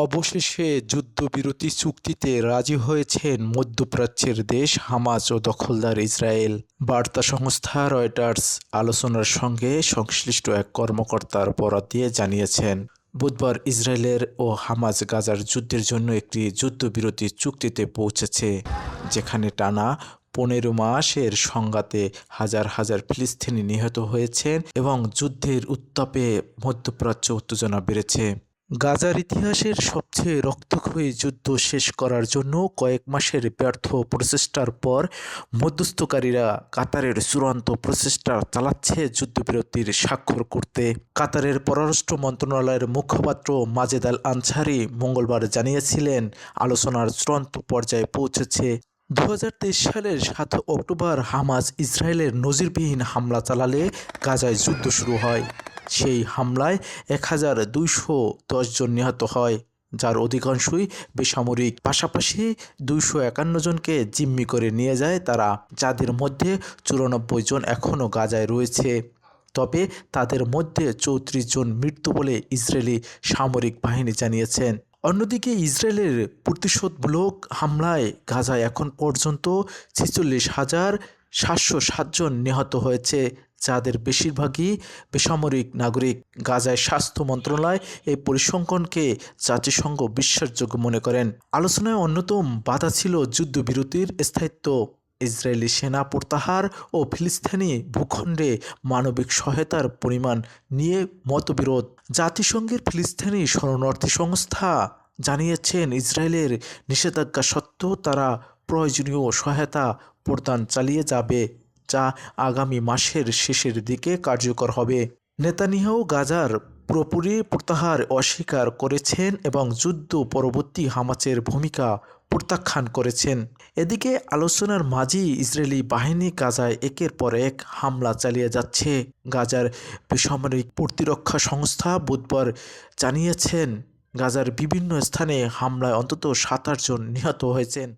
অবশেষে যুদ্ধবিরতি চুক্তিতে রাজি হয়েছেন মধ্যপ্রাচ্যের দেশ হামাজ ও দখলদার ইসরায়েল। বার্তা সংস্থা রয়টার্স আলোচনার সঙ্গে সংশ্লিষ্ট এক কর্মকর্তার বরাত দিয়ে জানিয়েছেন, বুধবার ইসরায়েলের ও হামাজ গাজার যুদ্ধের জন্য একটি যুদ্ধবিরতি চুক্তিতে পৌঁছেছে, যেখানে টানা পনেরো মাসের সংঘাতে হাজার হাজার ফিলিস্তিনি নিহত হয়েছেন এবং যুদ্ধের উত্তাপে মধ্যপ্রাচ্য উত্তেজনা বেড়েছে। গাজার ইতিহাসের সবচেয়ে রক্তক্ষয়ী যুদ্ধ শেষ করার জন্য কয়েক মাসের ব্যর্থ প্রচেষ্টার পর মধ্যস্থকারীরা কাতারের চূড়ান্ত প্রচেষ্টা চালাচ্ছে যুদ্ধবিরতির স্বাক্ষর করতে। কাতারের পররাষ্ট্র মন্ত্রণালয়ের মুখপাত্র মাজেদ আল আনসারি মঙ্গলবার জানিয়েছিলেন, আলোচনার চূড়ান্ত পর্যায়ে পৌঁছেছে। দু হাজার তেইশ সালের সাত অক্টোবর হামাজ ইসরায়েলের নজিরবিহীন হামলা চালালে গাজায় যুদ্ধ শুরু হয়। সেই হামলায় এক হাজার দুইশো জন নিহত হয়, যার অধিকাংশই বেসামরিক। পাশাপাশি দুইশো একান্ন জনকে জিম্মি করে নিয়ে যায় তারা, যাদের মধ্যে চুরানব্বই জন এখনও গাজায় রয়েছে। তবে তাদের মধ্যে চৌত্রিশ জন মৃত্যু বলে ইসরায়েলি সামরিক বাহিনী জানিয়েছেন। অন্যদিকে ইসরায়েলের প্রতিশোধমূলক হামলায় গাজায় এখন পর্যন্ত ছেচল্লিশ হাজার সাতশো সাতজন নিহত হয়েছে, যাদের বেশিরভাগই বেসামরিক নাগরিক। গাজায় স্বাস্থ্য মন্ত্রণালয় এই পরিসংখ্যানকে জাতিসংঘ বিশ্বাসযোগ্য মনে করেন। আলোচনায় অন্যতম বাধা ছিল যুদ্ধবিরতির স্থায়িত্ব। ইসরায়েলি সেনা প্রত্যাহার ও ফিলিস্তিনি ভূখণ্ডে মানবিক সহায়তার পরিমাণ নিয়ে মতবিরোধ। জাতিসংঘের ফিলিস্তিনি শরণার্থী সংস্থা জানিয়েছেন, ইসরায়েলের নিষেধাজ্ঞা সত্ত্বেও তারা প্রয়োজনীয় সহায়তা প্রদান চালিয়ে যাবে, যা আগামী মাসের শেষের দিকে কার্যকর হবে। নেতানিয়াহু গাজার পুরোপুরি প্রত্যাহার অস্বীকার করেছেন এবং যুদ্ধ পরবর্তী হামাচের ভূমিকা প্রত্যাখ্যান করেছেন। এদিকে আলোচনার মাঝেই ইসরায়েলি বাহিনী গাজায় একের পর এক হামলা চালিয়ে যাচ্ছে। গাজার বেসামরিক প্রতিরক্ষা সংস্থা বুধবার জানিয়েছেন, গাজার বিভিন্ন স্থানে হামলায় অন্তত সাতাশ জন নিহত হয়েছেন।